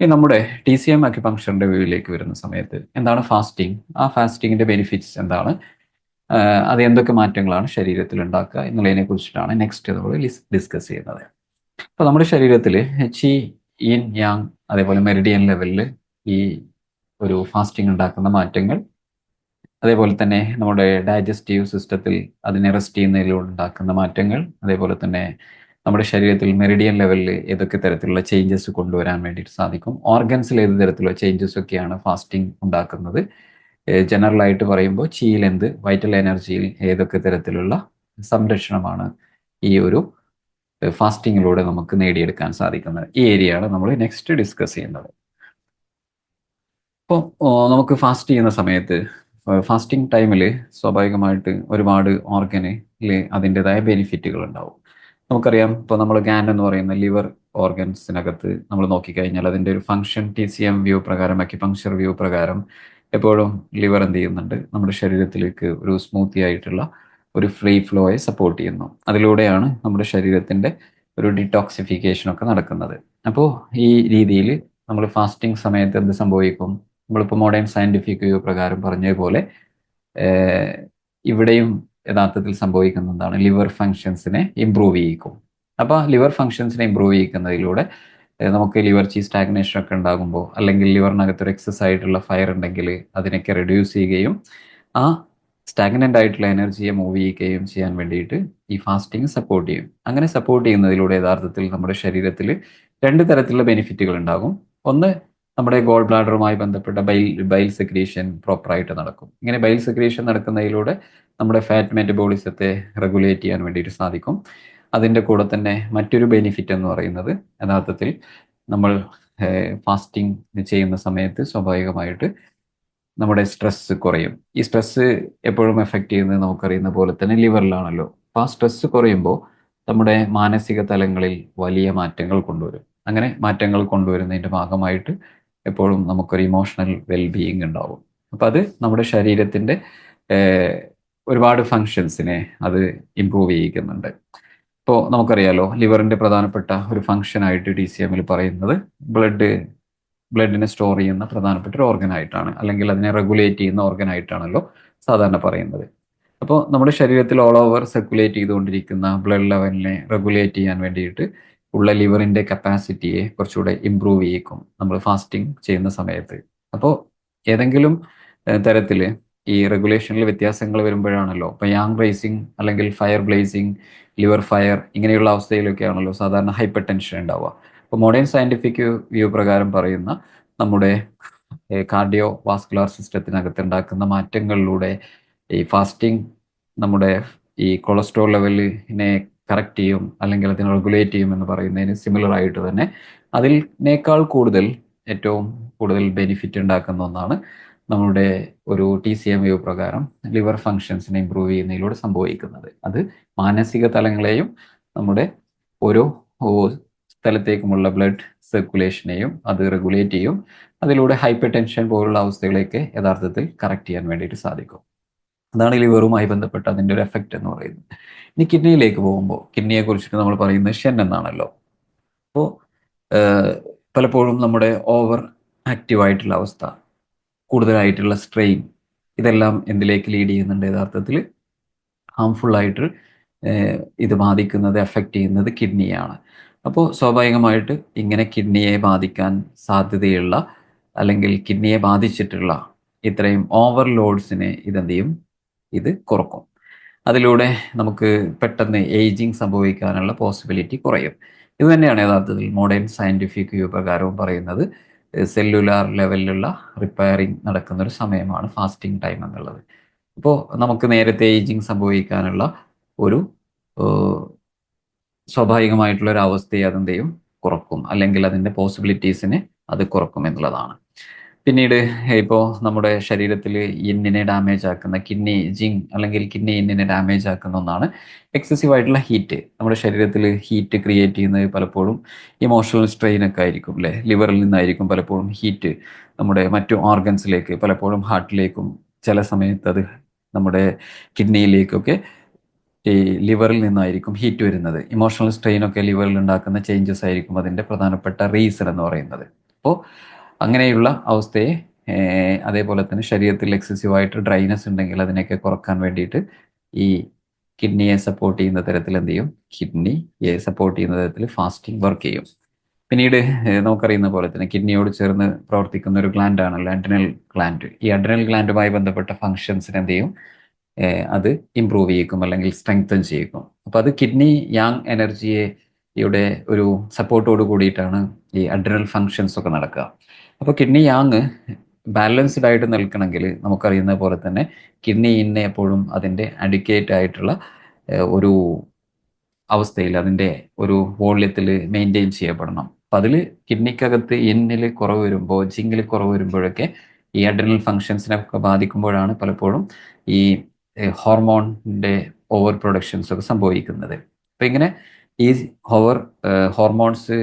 ഈ നമ്മുടെ T C M അക്യുപങ്ഷറിന്റെ വ്യൂവിലേക്ക് വരുന്ന സമയത്ത് എന്താണ് ഫാസ്റ്റിംഗ് ആ ഫാസ്റ്റിങ്ങിന്റെ ബെനിഫിറ്റ്സ് എന്താണ്? അത് എന്തൊക്കെ മാറ്റങ്ങളാണ് ശരീരത്തിൽ ഉണ്ടാക്കുക എന്നുള്ളതിനെ കുറിച്ചിട്ടാണ് നെക്സ്റ്റ് നമ്മൾ ഡിസ്കസ് ചെയ്യുന്നത്. അപ്പോൾ നമ്മുടെ ശരീരത്തിൽ ചി ഇൻ യാങ് അതേപോലെ മെറിഡിയൻ ലെവലിൽ ഈ ഒരു ഫാസ്റ്റിംഗ് ഉണ്ടാക്കുന്ന മാറ്റങ്ങൾ അതേപോലെ തന്നെ നമ്മുടെ ഡൈജസ്റ്റീവ് സിസ്റ്റത്തിൽ അതിനെ റെസ്റ്റ് ചെയ്യുന്നതിലൂടെ ഉണ്ടാക്കുന്ന മാറ്റങ്ങൾ അതേപോലെ തന്നെ നമ്മുടെ ശരീരത്തിൽ മെറിഡിയൻ ലെവലിൽ ഏതൊക്കെ തരത്തിലുള്ള ചേഞ്ചസ് കൊണ്ടുവരാൻ വേണ്ടിയിട്ട് സാധിക്കും? ഓർഗൻസിൽ ഏത് തരത്തിലുള്ള ചേഞ്ചസ് ഒക്കെയാണ് ഫാസ്റ്റിംഗ് ഉണ്ടാക്കുന്നത്? ജനറൽ ആയിട്ട് പറയുമ്പോൾ ചീൽ എന്ത് വൈറ്റൽ എനർജിയിൽ ഏതൊക്കെ തരത്തിലുള്ള സംരക്ഷണമാണ് ഈ ഒരു ഫാസ്റ്റിങ്ങിലൂടെ നമുക്ക് നേടിയെടുക്കാൻ സാധിക്കുന്നത്? ഈ ഏരിയയാണ് നമ്മൾ നെക്സ്റ്റ് ഡിസ്കസ് ചെയ്യുന്നത്. അപ്പോൾ നമുക്ക് ഫാസ്റ്റ് ചെയ്യുന്ന സമയത്ത് ഫാസ്റ്റിംഗ് ടൈമിൽ സ്വാഭാവികമായിട്ട് ഒരുപാട് ഓർഗനിൽ അതിന്റെതായ ബെനിഫിറ്റുകൾ ഉണ്ടാവും. നമുക്കറിയാം ഇപ്പോൾ നമ്മൾ ഗാൻ എന്ന് പറയുന്ന ലിവർ ഓർഗൻസിനകത്ത് നമ്മൾ നോക്കിക്കഴിഞ്ഞാൽ അതിന്റെ ഒരു function T C M view പ്രകാരം അക്യുപങ്ക്ചർ വ്യൂ പ്രകാരം എപ്പോഴും ലിവർ എന്ത് ചെയ്യുന്നുണ്ട്? നമ്മുടെ ശരീരത്തിലേക്ക് ഒരു സ്മൂത്തി ആയിട്ടുള്ള ഒരു ഫ്രീ ഫ്ലോയെ സപ്പോർട്ട് ചെയ്യുന്നു. അതിലൂടെയാണ് നമ്മുടെ ശരീരത്തിന്റെ ഒരു ഡിടോക്സിഫിക്കേഷൻ ഒക്കെ നടക്കുന്നത്. അപ്പോൾ ഈ രീതിയിൽ നമ്മൾ ഫാസ്റ്റിംഗ് സമയത്ത് എന്ത് സംഭവിക്കും? നമ്മളിപ്പോൾ മോഡേൺ സയന്റിഫിക് വ്യൂ പ്രകാരം പറഞ്ഞതുപോലെ ഇവിടെയും യഥാർത്ഥത്തിൽ സംഭവിക്കുന്ന എന്താണ് ലിവർ ഫങ്ഷൻസിനെ ഇമ്പ്രൂവ് ചെയ്യിക്കും. അപ്പോൾ ലിവർ ഫങ്ഷൻസിനെ ഇമ്പ്രൂവ് ചെയ്യിക്കുന്നതിലൂടെ നമുക്ക് ലിവർ ചീ സ്റ്റാഗ്നേഷൻ ഒക്കെ ഉണ്ടാകുമ്പോൾ അല്ലെങ്കിൽ ലിവറിനകത്ത് ഒരു എക്സസ് ആയിട്ടുള്ള ഫയർ ഉണ്ടെങ്കിൽ അതിനൊക്കെ റെഡ്യൂസ് ചെയ്യുകയും ആ സ്റ്റാഗ്നന്റ് ആയിട്ടുള്ള എനർജിയെ മൂവ് ചെയ്യുകയും ചെയ്യാൻ വേണ്ടിയിട്ട് ഈ ഫാസ്റ്റിംഗ് സപ്പോർട്ട് ചെയ്യും. അങ്ങനെ സപ്പോർട്ട് ചെയ്യുന്നതിലൂടെ യഥാർത്ഥത്തിൽ നമ്മുടെ ശരീരത്തിൽ രണ്ട് തരത്തിലുള്ള ബെനിഫിറ്റുകൾ ഉണ്ടാകും. ഒന്ന് നമ്മുടെ ഗോൾ ബ്ലാഡറുമായി ബന്ധപ്പെട്ട ബൈൽ ബൈൽ സെക്രീഷൻ പ്രോപ്പറായിട്ട് നടക്കും. ഇങ്ങനെ ബൈൽ സെക്രീഷൻ നടക്കുന്നതിലൂടെ നമ്മുടെ ഫാറ്റ് മെറ്റബോളിസത്തെ റെഗുലേറ്റ് ചെയ്യാൻ വേണ്ടിയിട്ട് സാധിക്കും. അതിന്റെ കൂടെ തന്നെ മറ്റൊരു ബെനിഫിറ്റ് എന്ന് പറയുന്നത് യഥാർത്ഥത്തിൽ നമ്മൾ ഫാസ്റ്റിംഗ് ചെയ്യുന്ന സമയത്ത് സ്വാഭാവികമായിട്ട് നമ്മുടെ സ്ട്രെസ് കുറയും. ഈ സ്ട്രെസ് എപ്പോഴും എഫക്റ്റ് ചെയ്യുന്നത് നമുക്കറിയുന്ന പോലെ തന്നെ ലിവറിലാണല്ലോ. അപ്പോൾ ആ സ്ട്രെസ് കുറയുമ്പോൾ നമ്മുടെ മാനസിക തലങ്ങളിൽ വലിയ മാറ്റങ്ങൾ കൊണ്ടുവരും. അങ്ങനെ മാറ്റങ്ങൾ കൊണ്ടുവരുന്നതിന്റെ ഭാഗമായിട്ട് എപ്പോഴും നമുക്കൊരു ഇമോഷണൽ വെൽബീയിങ് ഉണ്ടാവും. അപ്പം അത് നമ്മുടെ ശരീരത്തിന്റെ ഒരുപാട് ഫങ്ഷൻസിനെ അത് ഇമ്പ്രൂവ് ചെയ്യിക്കുന്നുണ്ട്. ഇപ്പോൾ നമുക്കറിയാലോ ലിവറിന്റെ പ്രധാനപ്പെട്ട ഒരു ഫങ്ഷനായിട്ട് ഡി സി എമ്മിൽ പറയുന്നത് ബ്ലഡ് ബ്ലഡിനെ സ്റ്റോർ ചെയ്യുന്ന പ്രധാനപ്പെട്ട ഒരു ഓർഗനായിട്ടാണ് അല്ലെങ്കിൽ അതിനെ റെഗുലേറ്റ് ചെയ്യുന്ന ഓർഗനായിട്ടാണല്ലോ സാധാരണ പറയുന്നത്. അപ്പോൾ നമ്മുടെ ശരീരത്തിൽ ഓൾ ഓവർ സർക്കുലേറ്റ് ചെയ്തുകൊണ്ടിരിക്കുന്ന ബ്ലഡ് ലെവലിനെ റെഗുലേറ്റ് ചെയ്യാൻ വേണ്ടിയിട്ട് ഉള്ള ലിവറിന്റെ കപ്പാസിറ്റിയെ കുറച്ചുകൂടെ ഇമ്പ്രൂവ് ചെയ്യിക്കും നമ്മൾ ഫാസ്റ്റിംഗ് ചെയ്യുന്ന സമയത്ത്. അപ്പോൾ ഏതെങ്കിലും തരത്തിൽ ഈ റെഗുലേഷനിൽ വ്യത്യാസങ്ങൾ വരുമ്പോഴാണല്ലോ ഇപ്പോൾ യാങ് റേസിംഗ് അല്ലെങ്കിൽ ഫയർ ബ്ലേസിംഗ് ലിവർ ഫയർ ഇങ്ങനെയുള്ള അവസ്ഥയിലൊക്കെ ആണല്ലോ സാധാരണ ഹൈപ്പർ ടെൻഷൻ ഉണ്ടാവുക. അപ്പോൾ മോഡേൺ സയന്റിഫിക് വ്യൂ പ്രകാരം പറയുന്ന നമ്മുടെ കാർഡിയോ വാസ്കുലാർ സിസ്റ്റത്തിനകത്ത് ഉണ്ടാക്കുന്ന മാറ്റങ്ങളിലൂടെ ഈ ഫാസ്റ്റിംഗ് നമ്മുടെ ഈ കൊളസ്ട്രോൾ ലെവലിനെ കറക്റ്റ് ചെയ്യും അല്ലെങ്കിൽ അതിനെ റെഗുലേറ്റ് ചെയ്യും എന്ന് പറയുന്നതിന് സിമിലർ ആയിട്ട് തന്നെ അതിനേക്കാൾ കൂടുതൽ ഏറ്റവും കൂടുതൽ ബെനിഫിറ്റ് ഉണ്ടാക്കുന്ന ഒന്നാണ് നമ്മുടെ ഒരു ടി സി എം യു പ്രകാരം ലിവർ ഫങ്ഷൻസിനെ ഇമ്പ്രൂവ് ചെയ്യുന്നതിലൂടെ സംഭവിക്കുന്നത്. അത് മാനസിക തലങ്ങളെയും നമ്മുടെ ഓരോ സ്ഥലത്തേക്കുമുള്ള ബ്ലഡ് സർക്കുലേഷനെയും അത് റെഗുലേറ്റ് ചെയ്യും. അതിലൂടെ ഹൈപ്പർ ടെൻഷൻ പോലുള്ള അവസ്ഥകളെയൊക്കെ യഥാർത്ഥത്തിൽ കറക്റ്റ് ചെയ്യാൻ വേണ്ടിയിട്ട് സാധിക്കും. അതാണ് ലിവറുമായി ബന്ധപ്പെട്ട അതിന്റെ ഒരു എഫക്റ്റ് എന്ന് പറയുന്നത്. ഇനി കിഡ്നിയിലേക്ക് പോകുമ്പോൾ കിഡ്നിയെ കുറിച്ചിട്ട് നമ്മൾ പറയുന്നത് ഷെൻ എന്നാണല്ലോ. അപ്പോൾ പലപ്പോഴും നമ്മുടെ ഓവർ ആക്റ്റീവായിട്ടുള്ള അവസ്ഥ കൂടുതലായിട്ടുള്ള സ്ട്രെയിൻ ഇതെല്ലാം എന്തിലേക്ക് ലീഡ് ചെയ്യുന്നുണ്ട് യഥാർത്ഥത്തിൽ? ഹാംഫുൾ ആയിട്ട് ഇത് ബാധിക്കുന്നത് എഫക്റ്റ് ചെയ്യുന്നത് കിഡ്നിയാണ് അപ്പോൾ സ്വാഭാവികമായിട്ട് ഇങ്ങനെ കിഡ്നിയെ ബാധിക്കാൻ സാധ്യതയുള്ള അല്ലെങ്കിൽ കിഡ്നിയെ ബാധിച്ചിട്ടുള്ള ഇത്രയും ഓവർലോഡ്സിനെ ഇതെന്ത് ചെയ്യും? ഇത് കുറക്കും. അതിലൂടെ നമുക്ക് പെട്ടെന്ന് ഏജിങ് സംഭവിക്കാനുള്ള പോസിബിലിറ്റി കുറയും. ഇത് തന്നെയാണ് യഥാർത്ഥത്തിൽ മോഡേൺ സയന്റിഫിക് ഉപകാരവും പറയുന്നത്. സെല്ലുലാർ ലെവലിലുള്ള റിപ്പയറിംഗ് നടക്കുന്ന ഒരു സമയമാണ് ഫാസ്റ്റിംഗ് ടൈം എന്നുള്ളത്. അപ്പോൾ നമുക്ക് നേരത്തെ ഏജിങ് സംഭവിക്കാനുള്ള ഒരു സ്വാഭാവികമായിട്ടുള്ള ഒരു അവസ്ഥയെ അതിന്റെയും കുറക്കും. അല്ലെങ്കിൽ അതിന്റെ പോസിബിലിറ്റീസിനെ അത് കുറക്കും എന്നുള്ളതാണ്. പിന്നീട് ഇപ്പോൾ നമ്മുടെ ശരീരത്തിൽ ഇന്നിനെ ഡാമേജ് ആക്കുന്ന കിഡ്നി ജിങ് അല്ലെങ്കിൽ കിഡ്നി ഇന്നിനെ ഡാമേജ് ആക്കുന്ന ഒന്നാണ് എക്സസീവ് ആയിട്ടുള്ള ഹീറ്റ് നമ്മുടെ ശരീരത്തിൽ ഹീറ്റ് ക്രിയേറ്റ് ചെയ്യുന്നത് പലപ്പോഴും ഇമോഷണൽ സ്ട്രെയിൻ ഒക്കെ ആയിരിക്കും അല്ലേ? ലിവറിൽ നിന്നായിരിക്കും പലപ്പോഴും ഹീറ്റ് നമ്മുടെ മറ്റു ഓർഗൻസിലേക്ക് പലപ്പോഴും ഹാർട്ടിലേക്കും ചില സമയത്ത് അത് നമ്മുടെ കിഡ്നിയിലേക്കൊക്കെ ഈ ലിവറിൽ നിന്നായിരിക്കും ഹീറ്റ് വരുന്നത്. ഇമോഷണൽ സ്ട്രെയിൻ ഒക്കെ ലിവറിൽ ഉണ്ടാക്കുന്ന ചേഞ്ചസ് ആയിരിക്കും അതിന്റെ പ്രധാനപ്പെട്ട റീസൺ എന്ന് പറയുന്നത്. അപ്പോൾ അങ്ങനെയുള്ള അവസ്ഥയെ അതേപോലെ തന്നെ ശരീരത്തിൽ എക്സസീവായിട്ട് ഡ്രൈനസ് ഉണ്ടെങ്കിൽ അതിനെയൊക്കെ കുറയ്ക്കാൻ വേണ്ടിയിട്ട് ഈ കിഡ്നിയെ സപ്പോർട്ട് ചെയ്യുന്ന തരത്തിൽ എന്ത് ചെയ്യും? കിഡ്നിയെ സപ്പോർട്ട് ചെയ്യുന്ന തരത്തിൽ ഫാസ്റ്റിംഗ് വർക്ക് ചെയ്യും. പിന്നീട് നമുക്കറിയുന്ന പോലെ തന്നെ കിഡ്നിയോട് ചേർന്ന് പ്രവർത്തിക്കുന്ന ഒരു ഗ്ലാൻഡ് ആണല്ലോ അഡ്രിനൽ ഗ്ലാൻഡ് ഈ അഡ്രിനൽ ഗ്ലാൻഡുമായി ബന്ധപ്പെട്ട ഫങ്ഷൻസിന് എന്ത് ചെയ്യും? അത് ഇമ്പ്രൂവ് ചെയ്യിക്കും അല്ലെങ്കിൽ സ്ട്രെങ്തൻ ചെയ്യിക്കും. അപ്പോൾ അത് കിഡ്നി യാങ് എനർജിയെ യുടെ ഒരു സപ്പോർട്ടോട് കൂടിയിട്ടാണ് ഈ അഡ്രിനൽ ഫങ്ഷൻസ് ഒക്കെ നടക്കുക. അപ്പോൾ കിഡ്നി യാങ് ബാലൻസ്ഡ് ആയിട്ട് നിൽക്കണമെങ്കിൽ നമുക്കറിയുന്ന പോലെ തന്നെ കിഡ്നി ഇന്നെ എപ്പോഴും അതിന്റെ അഡിക്കേറ്റ് ആയിട്ടുള്ള ഒരു അവസ്ഥയിൽ അതിന്റെ ഒരു വോള്യത്തിൽ മെയിന്റെയിൻ ചെയ്യപ്പെടണം. അപ്പം അതിൽ കിഡ്നിക്കകത്ത് ഇന്നിൽ കുറവ് വരുമ്പോൾ ജിങ്കിൽ കുറവ് വരുമ്പോഴൊക്കെ ഈ അഡ്രിനൽ ഫങ്ഷൻസിനൊക്കെ ബാധിക്കുമ്പോഴാണ് പലപ്പോഴും ഈ ഹോർമോണിന്റെ ഓവർ പ്രൊഡക്ഷൻസ് ഒക്കെ സംഭവിക്കുന്നത്. അപ്പം ഇങ്ങനെ ഈ ഓവർ ഹോർമോൺസ്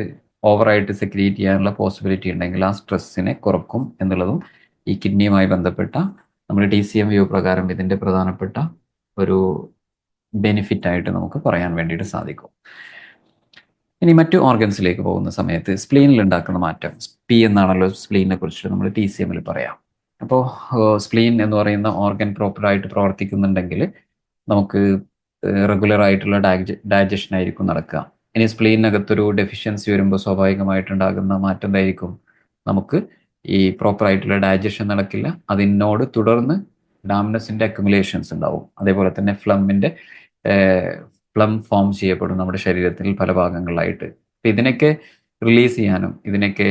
ഓവറായിട്ട് സെക്രിയേറ്റ് ചെയ്യാനുള്ള പോസിബിലിറ്റി ഉണ്ടെങ്കിൽ ആ സ്ട്രെസ്സിനെ കുറക്കും എന്നുള്ളതും ഈ കിഡ്നിയുമായി ബന്ധപ്പെട്ട നമ്മുടെ ടി സി എം വ്യൂ പ്രകാരം ഇതിന്റെ പ്രധാനപ്പെട്ട ഒരു ബെനിഫിറ്റ് ആയിട്ട് നമുക്ക് പറയാൻ വേണ്ടിയിട്ട് സാധിക്കും. ഇനി മറ്റു ഓർഗൻസിലേക്ക് പോകുന്ന സമയത്ത് സ്പ്ലീനിൽ ഉണ്ടാക്കുന്ന മാറ്റം. പി എന്നാണല്ലോ സ്പ്ലീനിനെ കുറിച്ച് നമ്മൾ ടി സി എമ്മിൽ പറയാം. അപ്പോൾ സ്പ്ലീൻ എന്ന് പറയുന്ന ഓർഗൻ പ്രോപ്പറായിട്ട് പ്രവർത്തിക്കുന്നുണ്ടെങ്കിൽ നമുക്ക് റെഗുലർ ആയിട്ടുള്ള ഡൈജഷൻ ആയിരിക്കും നടക്കുക. ഇനി സ്പ്ലീനകത്തൊരു ഡെഫിഷ്യൻസി വരുമ്പോൾ സ്വാഭാവികമായിട്ടുണ്ടാകുന്ന മാറ്റം എന്തായിരിക്കും നമുക്ക് ഈ പ്രോപ്പർ ആയിട്ടുള്ള ഡൈജഷൻ നടക്കില്ല. അതിനോട് തുടർന്ന് ഡാമിനസിന്റെ അക്യുമുലേഷൻസ് ഉണ്ടാവും. അതേപോലെ തന്നെ ഫ്ലമ്മിന്റെ പ്ലം ഫോം ചെയ്യപ്പെടും നമ്മുടെ ശരീരത്തിൽ പല ഭാഗങ്ങളിലായിട്ട്. അപ്പം ഇതിനൊക്കെ റിലീസ് ചെയ്യാനും ഇതിനൊക്കെ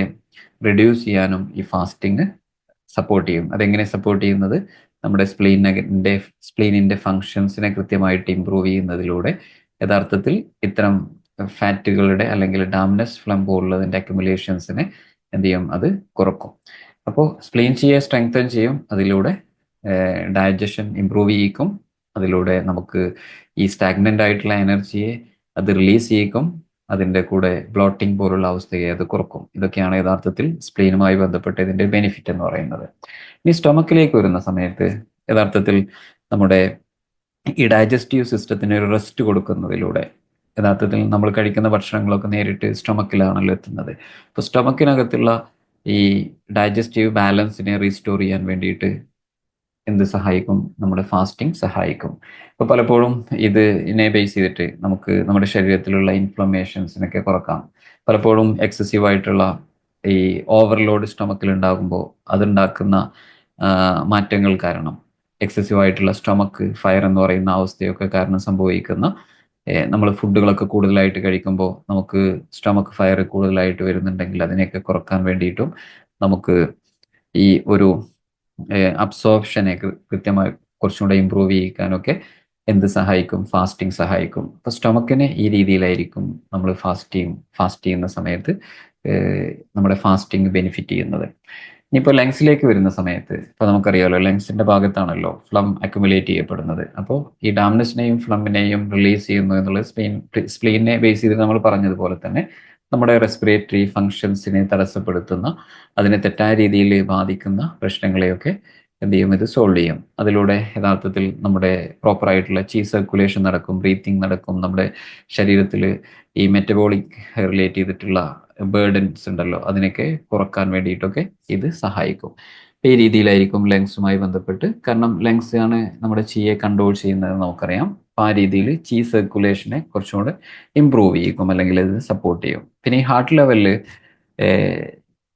റിഡ്യൂസ് ചെയ്യാനും ഈ ഫാസ്റ്റിംഗ് സപ്പോർട്ട് ചെയ്യും. അതെങ്ങനെ സപ്പോർട്ട് ചെയ്യുന്നത്? നമ്മുടെ സ്പ്ലീനിന്റെ സ്പ്ലീനിന്റെ ഫങ്ഷൻസിനെ കൃത്യമായിട്ട് ഇമ്പ്രൂവ് ചെയ്യുന്നതിലൂടെ. യഥാർത്ഥത്തിൽ ഇത്തരം ഫാറ്റുകളുടെ അല്ലെങ്കിൽ ഡാംനസ് ഫ്ലം പോലുള്ളതിന്റെ അക്യുമുലേഷൻസിനെ എന്ത് ചെയ്യും? അത് കുറക്കും. അപ്പോൾ സ്പ്ലെയിൻ ചെയ്യുക സ്ട്രെങ്തൻ ചെയ്യും അതിലൂടെ ഡൈജഷൻ ഇമ്പ്രൂവ് ചെയ്യിക്കും. അതിലൂടെ നമുക്ക് ഈ സ്റ്റാഗ്നന്റ് ആയിട്ടുള്ള എനർജിയെ അത് റിലീസ് ചെയ്യിക്കും. അതിന്റെ കൂടെ ബ്ലോട്ടിംഗ് പോലുള്ള അവസ്ഥയെ അത് കുറക്കും. ഇതൊക്കെയാണ് യഥാർത്ഥത്തിൽ സ്പ്ലെയിനുമായി ബന്ധപ്പെട്ട് ഇതിന്റെ ബെനിഫിറ്റ് എന്ന് പറയുന്നത്. ഇനി സ്റ്റൊമക്കിലേക്ക് വരുന്ന സമയത്ത് യഥാർത്ഥത്തിൽ നമ്മുടെ ഈ ഡൈജസ്റ്റീവ് സിസ്റ്റത്തിന് ഒരു റെസ്റ്റ് കൊടുക്കുന്നതിലൂടെ യഥാർത്ഥത്തിൽ നമ്മൾ കഴിക്കുന്ന ഭക്ഷണങ്ങളൊക്കെ നേരിട്ട് സ്റ്റൊമക്കിലാണല്ലോ എത്തുന്നത്. അപ്പോൾ സ്റ്റൊമക്കിനകത്തുള്ള ഈ ഡൈജസ്റ്റീവ് ബാലൻസിനെ റീസ്റ്റോർ ചെയ്യാൻ വേണ്ടിയിട്ട് എന്ത് സഹായിക്കും? നമ്മുടെ ഫാസ്റ്റിംഗ് സഹായിക്കും. ഇപ്പോൾ പലപ്പോഴും ഇത് ഇതിനെ ബേസ് ചെയ്തിട്ട് നമുക്ക് നമ്മുടെ ശരീരത്തിലുള്ള ഇൻഫ്ലമേഷൻസിനൊക്കെ കുറക്കാം. പലപ്പോഴും എക്സസീവ് ആയിട്ടുള്ള ഈ ഓവർലോഡ് സ്റ്റൊമക്കിൽ ഉണ്ടാകുമ്പോൾ അതുണ്ടാക്കുന്ന മാറ്റങ്ങൾ കാരണം എക്സസീവ് ആയിട്ടുള്ള സ്റ്റൊമക്ക് ഫയർ എന്ന് പറയുന്ന അവസ്ഥയൊക്കെ കാരണം സംഭവിക്കുന്ന നമ്മൾ ഫുഡുകളൊക്കെ കൂടുതലായിട്ട് കഴിക്കുമ്പോൾ നമുക്ക് സ്റ്റമക്ക് ഫയർ കൂടുതലായിട്ട് വരുന്നുണ്ടെങ്കിൽ അതിനെയൊക്കെ കുറയ്ക്കാൻ വേണ്ടിയിട്ടും നമുക്ക് ഈ ഒരു അബ്സോർപ്ഷനെ കൃത്യമായി കുറച്ചുകൂടെ ഇമ്പ്രൂവ് ചെയ്യിക്കാനൊക്കെ എന്ത് സഹായിക്കും? ഫാസ്റ്റിംഗ് സഹായിക്കും. അപ്പോൾ സ്റ്റൊമക്കിനെ ഈ രീതിയിലായിരിക്കും നമ്മൾ ഫാസ്റ്റ് ഫാസ്റ്റിംഗ് ഫാസ്റ്റ് ചെയ്യുന്ന സമയത്ത് നമ്മുടെ ഫാസ്റ്റിംഗ് ബെനിഫിറ്റ് ചെയ്യുന്നത്. ഇനിയിപ്പോൾ ലങ്സിലേക്ക് വരുന്ന സമയത്ത് ഇപ്പോൾ നമുക്കറിയാമല്ലോ ലങ്സിന്റെ ഭാഗത്താണല്ലോ ഫ്ലം അക്യുമുലേറ്റ് ചെയ്യപ്പെടുന്നത്. അപ്പോൾ ഈ ഡാംനസിനെയും ഫ്ലമ്മിനെയും റിലീസ് ചെയ്യുന്നു എന്നുള്ളത് സ്പ്ലീൻ സ്പ്ലീനെ ബേസ് ചെയ്ത് നമ്മൾ പറഞ്ഞതുപോലെ തന്നെ നമ്മുടെ റെസ്പിറേറ്ററി ഫങ്ഷൻസിനെ തടസ്സപ്പെടുത്തുന്ന അതിനെ തെറ്റായ രീതിയിൽ ബാധിക്കുന്ന പ്രശ്നങ്ങളെയൊക്കെ എന്ത് ചെയ്യും ഇത് സോൾവ് ചെയ്യും. അതിലൂടെ യഥാർത്ഥത്തിൽ നമ്മുടെ പ്രോപ്പർ ആയിട്ടുള്ള ചീ സർക്കുലേഷൻ നടക്കും ബ്രീത്തിങ് നടക്കും. നമ്മുടെ ശരീരത്തിൽ ഈ മെറ്റബോളിക് റിലേറ്റ് ചെയ്തിട്ടുള്ള ബേർഡൻസ് ഉണ്ടല്ലോ അതിനൊക്കെ കുറയ്ക്കാൻ വേണ്ടിയിട്ടൊക്കെ ഇത് സഹായിക്കും. ഈ രീതിയിലായിരിക്കും ലങ്സുമായി ബന്ധപ്പെട്ട്. കാരണം ലങ്സ് ആണ് നമ്മുടെ ചീയെ കൺട്രോൾ ചെയ്യുന്നത് നമുക്കറിയാം. ആ രീതിയിൽ ചീ സർക്കുലേഷനെ കുറച്ചും കൂടെ ഇമ്പ്രൂവ് ചെയ്യിക്കും അല്ലെങ്കിൽ ഇത് സപ്പോർട്ട് ചെയ്യും. പിന്നെ ഈ ഹാർട്ട് ലെവലിൽ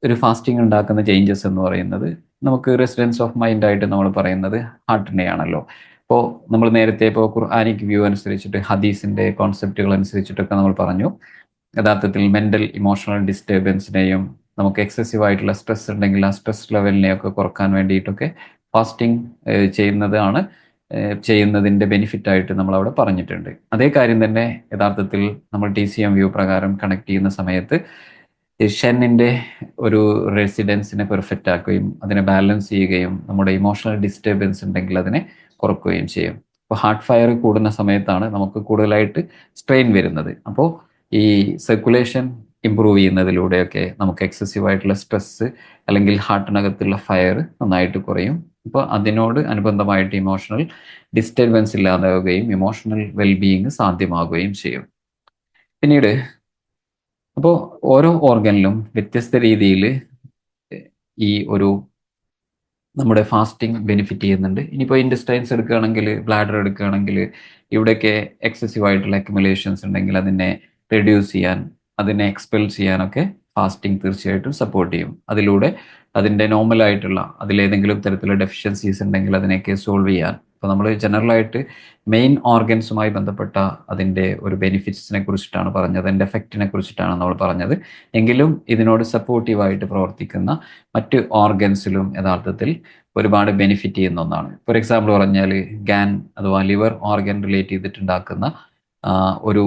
ഒരു ഫാസ്റ്റിംഗ് ഉണ്ടാക്കുന്ന ചേഞ്ചസ് എന്ന് പറയുന്നത് നമുക്ക് റെസിഡൻസ് ഓഫ് മൈൻഡ് ആയിട്ട് നമ്മൾ പറയുന്നത് ഹാർട്ടിനെയാണല്ലോ ഇപ്പോൾ നമ്മൾ നേരത്തെ ഇപ്പോൾ ഖുർആാനിക് വ്യൂ അനുസരിച്ചിട്ട് ഹദീസിന്റെ കോൺസെപ്റ്റുകൾ അനുസരിച്ചിട്ടൊക്കെ നമ്മൾ പറഞ്ഞു. യഥാർത്ഥത്തിൽ മെന്റൽ ഇമോഷണൽ ഡിസ്റ്റർബൻസിനെയും നമുക്ക് എക്സസീവ് ആയിട്ടുള്ള സ്ട്രെസ് ഉണ്ടെങ്കിൽ ആ സ്ട്രെസ് ലെവലിനെയൊക്കെ കുറയ്ക്കാൻ വേണ്ടിയിട്ടൊക്കെ ഫാസ്റ്റിംഗ് ചെയ്യുന്നതാണ് ചെയ്യുന്നതിന്റെ ബെനിഫിറ്റ് ആയിട്ട് നമ്മൾ അവിടെ പറഞ്ഞിട്ടുണ്ട്. അതേ കാര്യം തന്നെ യഥാർത്ഥത്തിൽ നമ്മൾ ടി സി എം വ്യൂ പ്രകാരം കണക്ട് ചെയ്യുന്ന സമയത്ത് ഷെന്നിന്റെ ഒരു റെസിഡൻസിനെ പെർഫെക്റ്റ് ആക്കുകയും അതിനെ ബാലൻസ് ചെയ്യുകയും നമ്മുടെ ഇമോഷണൽ ഡിസ്റ്റർബൻസ് ഉണ്ടെങ്കിൽ അതിനെ കുറക്കുകയും ചെയ്യും. അപ്പോൾ ഹാർട്ട് ഫയർ കൂടുന്ന സമയത്താണ് നമുക്ക് കൂടുതലായിട്ട് സ്ട്രെയിൻ വരുന്നത്. അപ്പോൾ ഈ സർക്കുലേഷൻ ഇമ്പ്രൂവ് ചെയ്യുന്നതിലൂടെയൊക്കെ നമുക്ക് എക്സസീവ് ആയിട്ടുള്ള സ്ട്രെസ് അല്ലെങ്കിൽ ഹാർട്ടിനകത്തുള്ള ഫയർ നന്നായിട്ട് കുറയും. അപ്പോൾ അതിനോട് അനുബന്ധമായിട്ട് ഇമോഷണൽ ഡിസ്റ്റർബൻസ് ഇല്ലാതാവുകയും ഇമോഷണൽ വെൽബീയിങ് സാധ്യമാകുകയും ചെയ്യും. പിന്നീട് അപ്പോൾ ഓരോ ഓർഗനിലും വ്യത്യസ്ത രീതിയിൽ ഈ ഒരു നമ്മുടെ ഫാസ്റ്റിംഗ് ബെനിഫിറ്റ് ചെയ്യുന്നുണ്ട്. ഇനിയിപ്പോൾ ഇൻഡസ്റ്റൈൻസ് എടുക്കുകയാണെങ്കിൽ ബ്ലാഡർ എടുക്കുകയാണെങ്കിൽ ഇവിടെയൊക്കെ എക്സസീവ് ആയിട്ടുള്ള അക്യുമുലേഷൻസ് ഉണ്ടെങ്കിൽ അതിനെ റെഡ്യൂസ് ചെയ്യാൻ അതിനെ എക്സ്പെൽ ചെയ്യാനൊക്കെ ഫാസ്റ്റിംഗ് തീർച്ചയായിട്ടും സപ്പോർട്ട് ചെയ്യും. അതിലൂടെ അതിന്റെ നോർമൽ ആയിട്ടുള്ള അതിലേതെങ്കിലും തരത്തിലുള്ള ഡെഫിഷ്യൻസീസ് ഉണ്ടെങ്കിൽ അതിനെയൊക്കെ സോൾവ് ചെയ്യാൻ ഇപ്പോൾ നമ്മൾ ജനറലായിട്ട് മെയിൻ ഓർഗൻസുമായി ബന്ധപ്പെട്ട അതിന്റെ ഒരു ബെനിഫിറ്റ്സിനെ കുറിച്ചിട്ടാണ് പറഞ്ഞത് അതിന്റെ എഫക്റ്റിനെ കുറിച്ചിട്ടാണ് നമ്മൾ പറഞ്ഞത്. എങ്കിലും ഇതിനോട് സപ്പോർട്ടീവായിട്ട് പ്രവർത്തിക്കുന്ന മറ്റ് ഓർഗൻസിലും യഥാർത്ഥത്തിൽ ഒരുപാട് ബെനിഫിറ്റ് ചെയ്യുന്ന ഒന്നാണ്. ഫോർ എക്സാമ്പിൾ പറഞ്ഞാൽ ഗാൻ അഥവാ ലിവർ ഓർഗൻ റിലേറ്റ് ചെയ്തിട്ടുണ്ടാക്കുന്ന ഒരു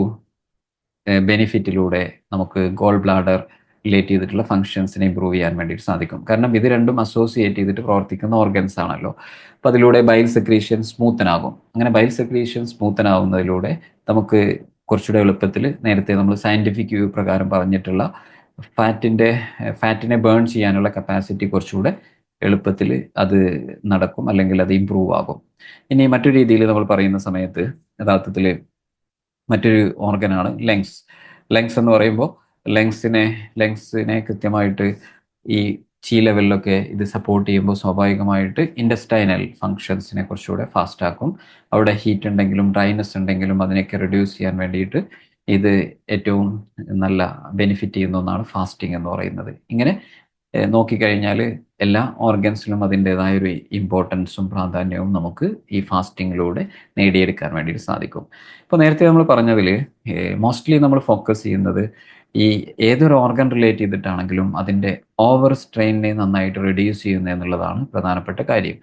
ബെനിഫിറ്റിലൂടെ നമുക്ക് ഗോൾ ബ്ലാഡർ റിലേറ്റ് ചെയ്തിട്ടുള്ള ഫങ്ഷൻസിനെ ഇമ്പ്രൂവ് ചെയ്യാൻ വേണ്ടിയിട്ട് സാധിക്കും. കാരണം ഇത് രണ്ടും അസോസിയേറ്റ് ചെയ്തിട്ട് പ്രവർത്തിക്കുന്ന ഓർഗൻസ് ആണല്ലോ. അപ്പം അതിലൂടെ ബൈൽ സെക്രീഷൻ സ്മൂത്തനാകും. അങ്ങനെ ബൈൽ സെക്രീഷൻ സ്മൂത്തനാകുന്നതിലൂടെ നമുക്ക് കുറച്ചുകൂടെ എളുപ്പത്തിൽ നേരത്തെ നമ്മൾ സയന്റിഫിക് വ്യൂ പ്രകാരം പറഞ്ഞിട്ടുള്ള ഫാറ്റിന്റെ ഫാറ്റിനെ ബേൺ ചെയ്യാനുള്ള കപ്പാസിറ്റി കുറച്ചുകൂടെ എളുപ്പത്തിൽ അത് നടക്കും അല്ലെങ്കിൽ അത് ഇമ്പ്രൂവ് ആകും. ഇനി മറ്റൊരു രീതിയിൽ നമ്മൾ പറയുന്ന സമയത്ത് യഥാർത്ഥത്തിൽ മറ്റൊരു ഓർഗനാണ് ലങ്സ് ലങ്സ് എന്ന് പറയുമ്പോൾ ലങ്സിനെ ലങ്സിനെ കൃത്യമായിട്ട് ഈ ചീ ലെവലിലൊക്കെ ഇത് സപ്പോർട്ട് ചെയ്യുമ്പോൾ സ്വാഭാവികമായിട്ട് ഇൻഡസ്റ്റൈനൽ ഫങ്ഷൻസിനെ കുറച്ചുകൂടെ ഫാസ്റ്റ് ആക്കും. അവിടെ ഹീറ്റ് ഉണ്ടെങ്കിലും ഡ്രൈനസ് ഉണ്ടെങ്കിലും അതിനെയൊക്കെ റിഡ്യൂസ് ചെയ്യാൻ വേണ്ടിയിട്ട് ഇത് ഏറ്റവും നല്ല ബെനിഫിറ്റ് ചെയ്യുന്ന ഒന്നാണ് ഫാസ്റ്റിംഗ് എന്ന് പറയുന്നത്. ഇങ്ങനെ നോക്കിക്കഴിഞ്ഞാൽ എല്ലാ ഓർഗൻസിലും അതിന്റെതായ ഒരു ഇമ്പോർട്ടൻസും പ്രാധാന്യവും നമുക്ക് ഈ ഫാസ്റ്റിങ്ങിലൂടെ നേടിയെടുക്കാൻ വേണ്ടിയിട്ട് സാധിക്കും. ഇപ്പോൾ നേരത്തെ നമ്മൾ പറഞ്ഞതിൽ മോസ്റ്റ്ലി നമ്മൾ ഫോക്കസ് ചെയ്യുന്നത് ഈ ഏതൊരു ഓർഗൻ റിലേറ്റ് ചെയ്തിട്ടാണെങ്കിലും അതിന്റെ ഓവർ സ്ട്രെയിനിനെ നന്നായിട്ട് റെഡ്യൂസ് ചെയ്യുന്നത് എന്നുള്ളതാണ് പ്രധാനപ്പെട്ട കാര്യം.